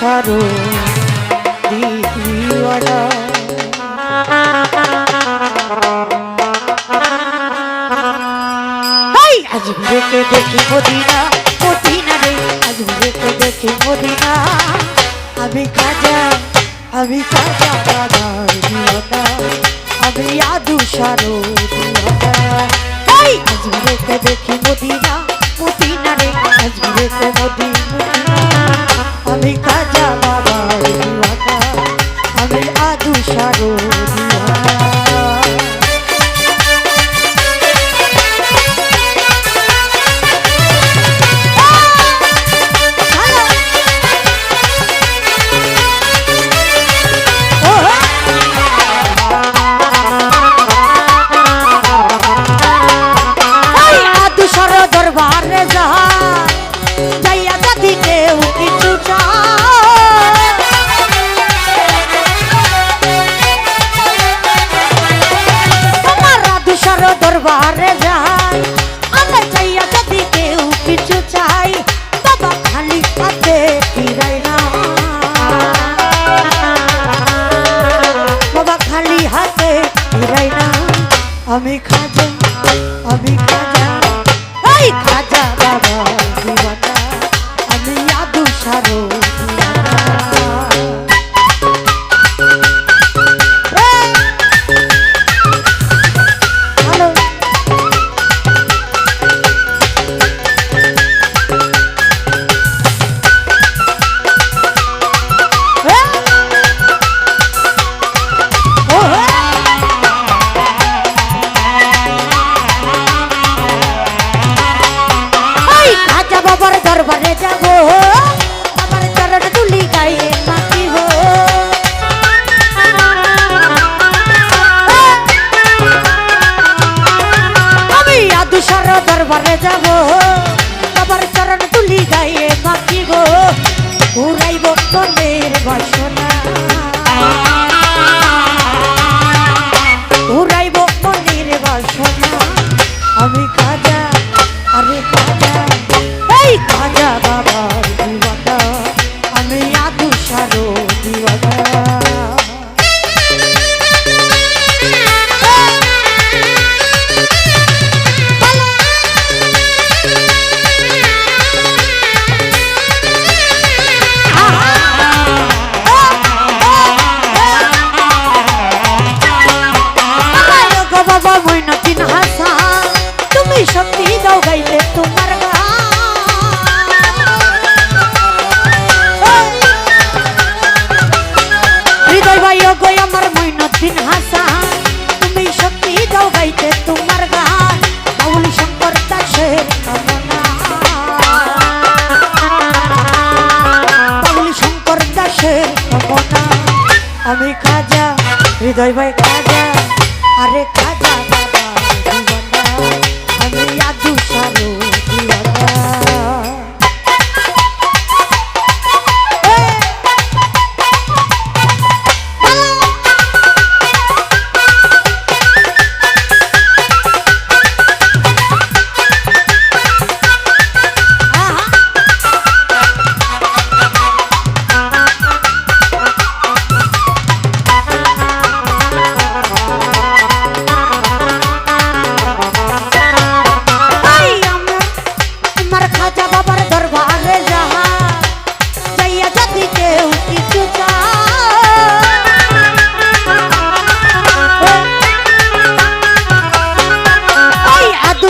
সারো, দিওয়ানা। হাই, আজ ঘুরেকে দেখি মদিনা মদিনা রে, আজ ঘুরেকে দেখি মদিনা। আমি খাজা আমি খাজা দাদার দিওয়ানা। আমি আদু সারো, দিওয়ানা। হাই, আজ ঘুরেকে দেখি মদিনা মদিনা রে, আজ ঘুরেকে মদিনা। আদু সারো আমি খাজা আমি দরবারে যাব। বাবার চরণ তুলি গায়ে মাখিব ঘুরাইব মনের বাসনা। ঘুরাইব মনের বাসনা। আমি খাজা আরে গো আমার মৈনদ্দিন হাসান তুমি সত্যি যাও গাইতে তোমার গান। বাউল শঙ্কর দাসের বাউল শঙ্কর দাসের আমি খাজা, হৃদয় ভাই খাজা আরে খাজা।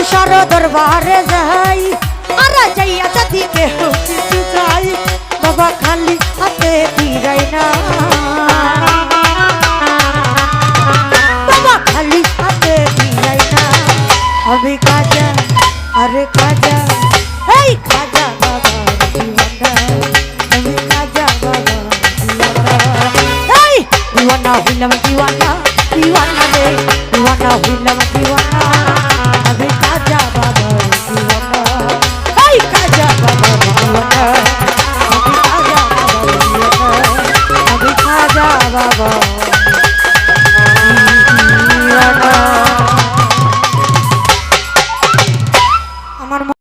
চায় আদুসর দরবারে যাই আর যাইয়া যদি কেউ কিছু চাই বাবা খালি হাতে ফিরাই না বাবা।